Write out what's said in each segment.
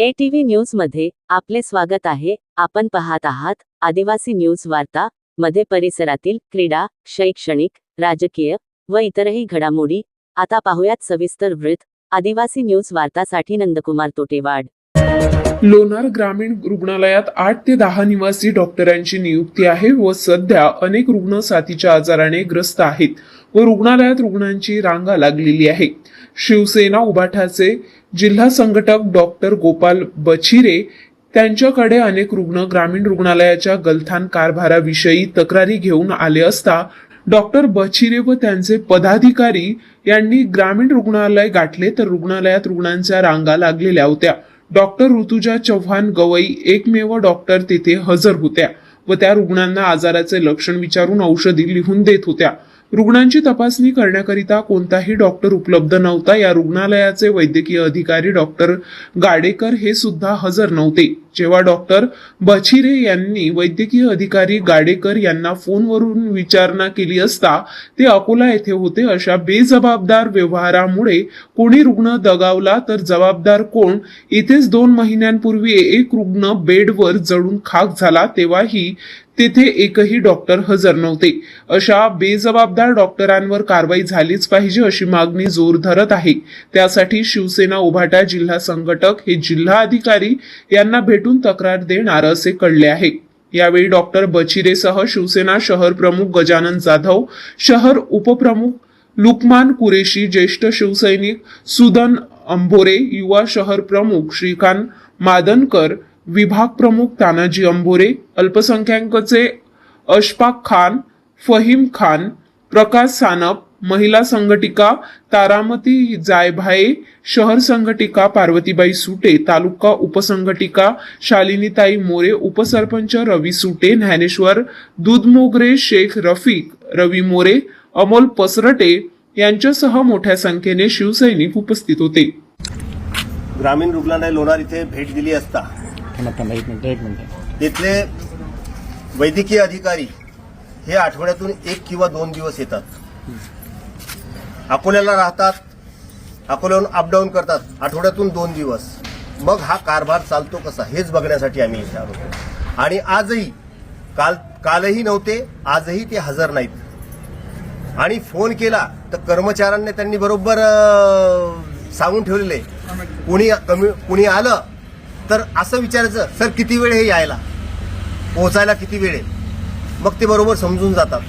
ए TV न्यूजमध्ये आपले स्वागत आहे. आपण पाहत आहात आदिवासी न्यूज वार्ता मध्ये परिसरातील क्रीडा शैक्षणिक राजकीय व इतरही घडामोडी. आता पाहूयात सविस्तर वृत्त. आदिवासी न्यूज वार्तासाठी नंदकुमार तोटेवाड. लोणार ग्रामीण रुग्णालयात आठ ते दहा निवासी डॉक्टरांची नियुक्ती आहे व सध्या अनेक रुग्ण साथीच्या आजाराने ग्रस्त आहेत व रुग्णालयात रुग्णांची रांगा लागलेली आहे. शिवसेना उभाठाचे जिल्हा संघटक डॉक्टर गोपाल बछिरे त्यांच्याकडे अनेक रुग्ण ग्रामीण रुग्णालयाच्या गलथान कारभाराविषयी तक्रारी घेऊन आले असता डॉक्टर बछिरे व त्यांचे पदाधिकारी यांनी ग्रामीण रुग्णालय गाठले तर रुग्णालयात रुग्णांच्या रांगा लागलेल्या होत्या. डॉक्टर ऋतुजा चव्हाण गवई एकमेव डॉक्टर तेथे हजर होत्या व त्या रुग्णांना आजाराचे लक्षण विचारून औषधी लिहून देत होत्या. रुग्णांची तपासणी करण्याकरिता कोणताही डॉक्टर उपलब्ध नव्हता. या रुग्णालयाचे वैद्यकीय अधिकारी डॉक्टर गाडेकर हे सुद्धा हजर नव्हते. जेव्हा डॉक्टर बछिरे यांनी वैद्यकीय अधिकारी गाडेकर यांना फोनवरून विचारणा केली असता ते अकोला येथे होते. अशा बेजबाबदार व्यवहारामुळे कोणी रुग्ण दगावला तर जबाबदार कोण? इथेच दोन महिन्यांपूर्वी एक रुग्ण बेडवर जळून खाक झाला. तेव्हाही तेथे एकही डॉक्टर हजर नव्हते. अशा बेजबाबदार डॉक्टरांवर कारवाई झालीच पाहिजे अशी मागणी जोर धरत आहे. त्यासाठी शिवसेना उभाटा जिल्हा संघटक हे जिल्हा अधिकारी यांना भेटून तक्रार देणार असे कळले आहे. यावेळी डॉक्टर बचिरेसह शिवसेना शहर प्रमुख गजानन जाधव शहर उपप्रमुख लुकमान कुरेशी ज्येष्ठ शिवसैनिक सुदन अंभोरे युवा शहर प्रमुख श्रीकांत मादनकर विभाग प्रमुख तानाजी अंबोरे अल्पसंख्याकचे अशफाक खान फहीम खान प्रकाश सानप महिला संघटिका तारामती जायभाये शहर संघटिका पार्वतीबाई सुटे तालुका उपसंघटिका शालिनीताई मोरे उपसरपंच रवी सुटे ज्ञानेश्वर दुधमोगरे शेख रफीक रवी मोरे अमोल पसरटे यांच्यासह मोठ्या संख्येने शिवसैनिक उपस्थित होते. ग्रामीण रुग्णालय लोणार इथे भेट दिली असता थांबा थांबा एक मिनिट एक मिनिट. तिथले वैद्यकीय अधिकारी हे आठवड्यातून एक किंवा दोन दिवस येतात. अकोल्याला राहतात अकोल्याहून अपडाऊन करतात आठवड्यातून दोन दिवस. मग हा कारभार चालतो कसा हेच बघण्यासाठी आम्ही इथे आलो. आणि आजही काल कालही नव्हते आजही ते हजर नाहीत. आणि फोन केला तर कर्मचाऱ्यांनी त्यांनी बरोबर सांगून ठेवलेले. कुणी कमी कुणी आलं तर असं विचारायचं सर किती वेळ हे यायला? पोहोचायला किती वेळ आहे? मग ते बरोबर समजून जातात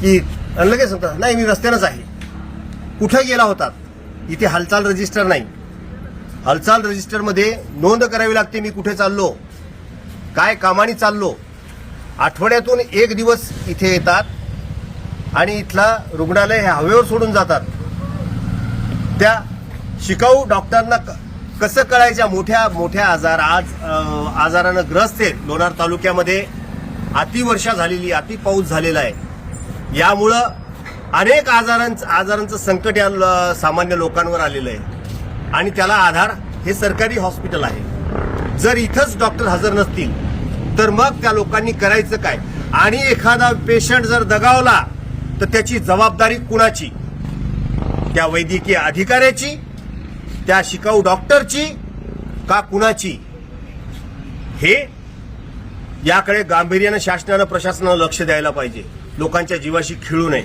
की लगेच सांगतात नाही मी रस्त्यानंच आहे. कुठं गेला होता? इथे हालचाल रजिस्टर नाही. हालचाल रजिस्टरमध्ये नोंद करावी लागते मी कुठे चाललो? काय कामाने चाललो? आठवड्यातून एक दिवस इथे येतात आणि इथला रुग्णालय हे हवेवर सोडून जातात. त्या शिकाऊ डॉक्टरांना क- कसं कळायच्या मोठ्या मोठ्या आजार? आज आजारानं ग्रस्त आहेत लोणार तालुक्यामध्ये. अतिवर्षा झालेली अति पाऊस झालेला आहे. यामुळं अनेक आजारांचं आजारांचं संकट या ल- सामान्य लोकांवर आलेलं आहे. आणि त्याला आधार हे सरकारी हॉस्पिटल आहे. जर इथंच डॉक्टर हजर नसतील तर मग त्या लोकांनी करायचं काय? आणि एखादा पेशंट जर दगावला तर त्याची जबाबदारी कुणाची? त्या वैद्यकीय अधिकाऱ्याची त्या शिकाऊ डॉक्टरची का कुणाची? हे याकडे गांभीर्यानं शासनानं प्रशासनानं लक्ष द्यायला पाहिजे. लोकांच्या जीवाशी खेळू नये.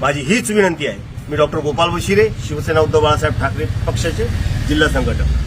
माझी हीच विनंती आहे. मी डॉक्टर गोपाल बशिरे शिवसेना उद्धव बाळासाहेब ठाकरे पक्षाचे जिल्हा संघटक.